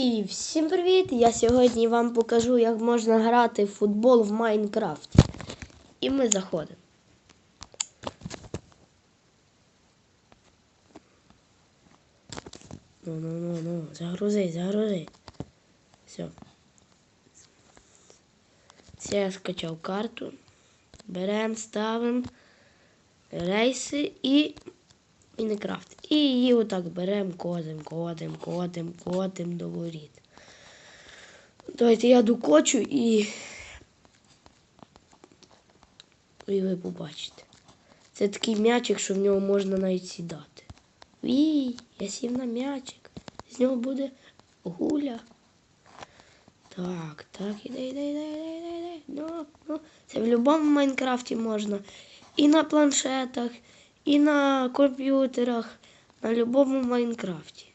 І всім привіт! Я сьогодні вам покажу, як можна грати в футбол в Майнкрафт. І ми заходимо. Ну, ну, ну, ну, загрузи, загрузи. Все. Це я скачав карту. Беремо, ставимо рейси і Мінекрафт. І її отак беремо, кодим, кодим, кодим, кодим до воріт. Давайте я докочу і. І ви побачите. Це такий м'ячик, що в нього можна навіть сідати. Вій, я сів на м'ячик. З нього буде гуля. Так, так, іде, іде, іде, іде, іде. Ну, ну. Це в будь-якому Майнкрафті можна. І на планшетах, і на комп'ютерах, на будь-якому Майнкрафті.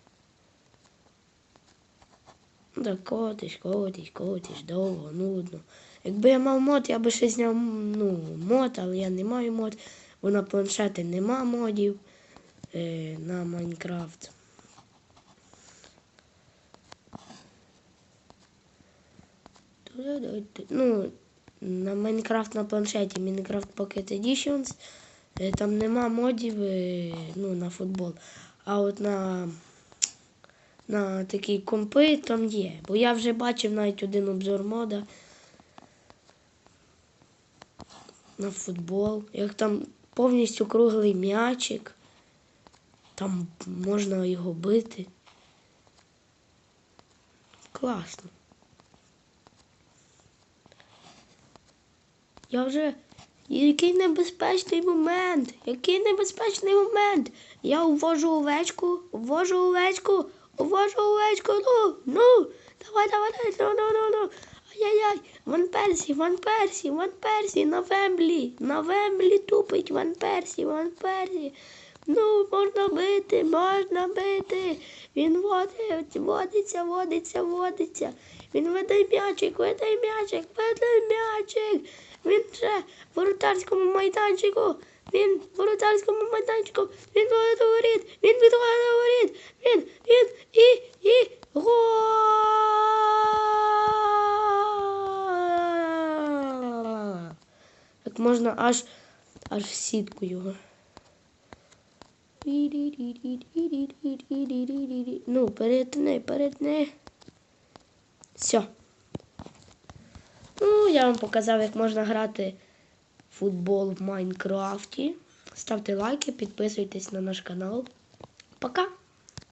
Ну, Так, котиш, котиш, котиш, довго, нудно. Якби я мав мод, я би ще зняв ну, мод, але я не маю мод, бо на планшети нема модів е, на Майнкрафт. Ну, на Майнкрафт на планшеті Minecraft Pocket Editions. Е, Там нема модів е, ну, на футбол. А от на, на такі компи там є. Бо я вже бачив навіть один обзор мода на футбол. Як там повністю круглий м'ячик. Там можна його бити. Класно. Я вже. Який небезпечний момент! Який небезпечний момент! Я увожу овечку, увожу овечку, увожу овечку, ну, ну, давай, давай, давай, ну, ну, ну, ну. Ай-яй-яй, Ван Персі, Ван Персі, Ван Персі, на Вемблі, на Вемблі тупить Ван Персі, Ван Персі. Ну, можна бити, можна бити. Він водить, водиться, водиться, водиться. Він веде м'ячик, веде м'ячик, веде м'ячик. Він вже в воротарському майданчику. Він в воротарському майданчику. Він воріт. Він воріт. Він, він, і, і, гол! Так можна аж, аж в сітку його. Ну, перетни, перетни. Все. Ну, я вам показав, як можна грати в футбол в Майнкрафті. Ставте лайки, підписуйтесь на наш канал. Пока!